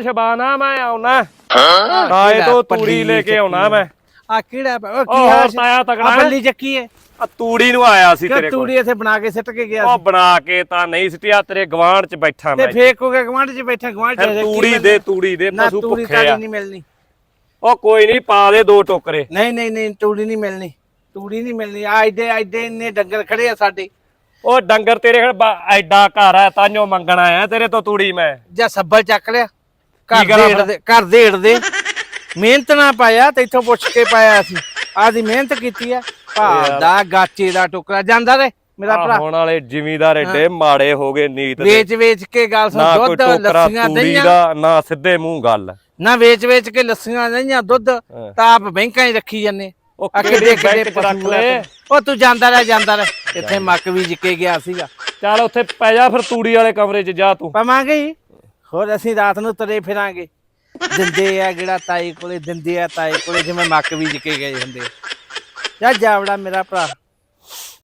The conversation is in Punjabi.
ਜਾਵਾਂ ਸ਼ਬਾਨਾ ਮੈਂ ਆਉਣਾ। ਤਾਏ ਤੋਂ ਤੂੜੀ ਲੈ ਕੇ ਆਉਣਾ ਮੈਂ। ਆ ਕਿਹੜਾ ਉਹ ਕੀ ਹਾਲ ਹੋਰ ਤਾਇਆ ਤਕੜਾ। ਆ? ਬੱਲੀ ਚੱਕੀ ਹੈ ਆ ਤੂੜੀ ਨੂੰ ਆਇਆ ਸੀ ਤੇਰੇ ਕੋਲ। ਤੂੜੀ ਇੱਥੇ ਬਣਾ ਕੇ ਸਿੱਟ ਕੇ ਗਿਆ ਉਹ ਬਣਾ ਕੇ ਤਾਂ ਨਹੀਂ ਸਿਟਿਆ ਤੇਰੇ ਗਵਾਂਢ ਚ ਬੈਠਾ ਤੇ ਮੈਂ। ਫੇਕ ਹੋ ਗਿਆ ਗਵਾਂਢ 'ਚ ਬੈਠਾ ਗਵਾਂਢ 'ਚ ਤੂੜੀ? ਦੇ ਤੂੜੀ ਦੇ ਨਾ ਪਸ਼ੂ ਭੁੱਖੇ ਤਾੜੀ ਆ ਨਹੀਂ ਮਿਲਣੀ। ਉਹ ਕੋਈ ਨਹੀਂ ਪਾ ਦੇ ਦੋ ਟੋਕਰੇ। ਨਹੀਂ ਨਹੀਂ ਨਹੀਂ ਤੂੜੀ ਨਹੀਂ ਮਿਲਣੀ। ਤੂੜੀ ਨਹੀਂ ਮਿਲਣੀ। ਆ ਐਡੇ ਐਡੇ ਇੰਨੇ ਡੰਗਰ ਖੜੇ ਆ ਸਾਡੇ। ਉਹ ਡੰਗਰ ਤੇਰੇ ਘਰ ਬਾ- ਐਡਾ ਘਰ ਹੈ ਤਾਂਿਓ ਮੰਗਣ ਆਇਆ ਤੇਰੇ ਤੋਂ ਤੂੜੀ ਮੈਂ। ਜਾਂ ਸੱਬਲ ਚੱਕ ਲਿਆ। ਘਰ ਦੇੜ ਦੇ ਘਰ ਦੇੜ ਦੇ। ਮਿਹਨਤ ਨਾ ਪਾਇਆ ਤੇ ਇੱਥੋਂ ਪੁੱਛ ਕੇ ਪਾਇਆ ਸੀ। ਆਦੀ ਮਿਹਨਤ ਕੀਤੀ ਆ। ਭਾ ਦਾ ਗਾਚੇ ਦਾ ਟੁਕੜਾ। ਜਾਂਦਾ ਰੇ ਮੇਰਾ ਭਰਾ। ਹੁਣ ਵਾਲੇ ਜ਼ਿਮੀਦਾਰ ਏਡੇ ਮਾੜੇ ਹੋ ਗਏ ਨੀਤ ਦੇ। ਵੇਚ ਵੇਚ ਕੇ ਗੱਲ ਸੁਣ। ਦੁੱਧ ਲੱਸੀਆਂ ਦਈਆਂ। ਨਾ ਸਿੱਧੇ ਮੂੰਹ ਗੱਲ। ਨਾ ਵੇਚ ਵੇਚ ਕੇ ਲੱਸੀਆਂ ਦਈਆਂ ਦੁੱਧ। ਤਾਂ ਆਪ ਬੈਂਕਾਂ 'ਚ ਰੱਖੀ ਜੰਨੇ ਉਹ ਕਿਹੜੀ ਬੈਂਕ ਚ ਰੱਖ ਲੈ ਤੇ। ਉਹ ਤੂੰ ਜਾਂਦਾ ਰਹਿ ਜਾਂਦਾ ਰਹਿ। ਇੱਥੇ ਮੱਕ ਵੀ ਜਿੱਕੇ ਗਿਆ ਸੀਗਾ। ਚੱਲ ਉੱਥੇ ਪੈ ਜਾ ਫਿਰ ਤੂੜੀ ਵਾਲੇ ਕਮਰੇ 'ਚ ਜਾ ਤੂੰ। ਪਵਾਂਗੇ ਹੀ। ਹੋਰ ਅਸੀਂ ਰਾਤ ਨੂੰ ਤਰੇ ਫਿਰਾਂਗੇ ਦਿੰਦੇ ਆ ਜਿਹੜਾ ਤਾਈ ਕੋਲੇ, ਦਿੰਦੇ ਆ ਤਾਈ ਕੋਲੇ, ਜਿਵੇਂ ਮੱਕ ਵੀ ਜਿੱਕੇ ਗਏ ਹੁੰਦੇ ਆ। ਜਾਵੜਾ ਮੇਰਾ ਭਰਾ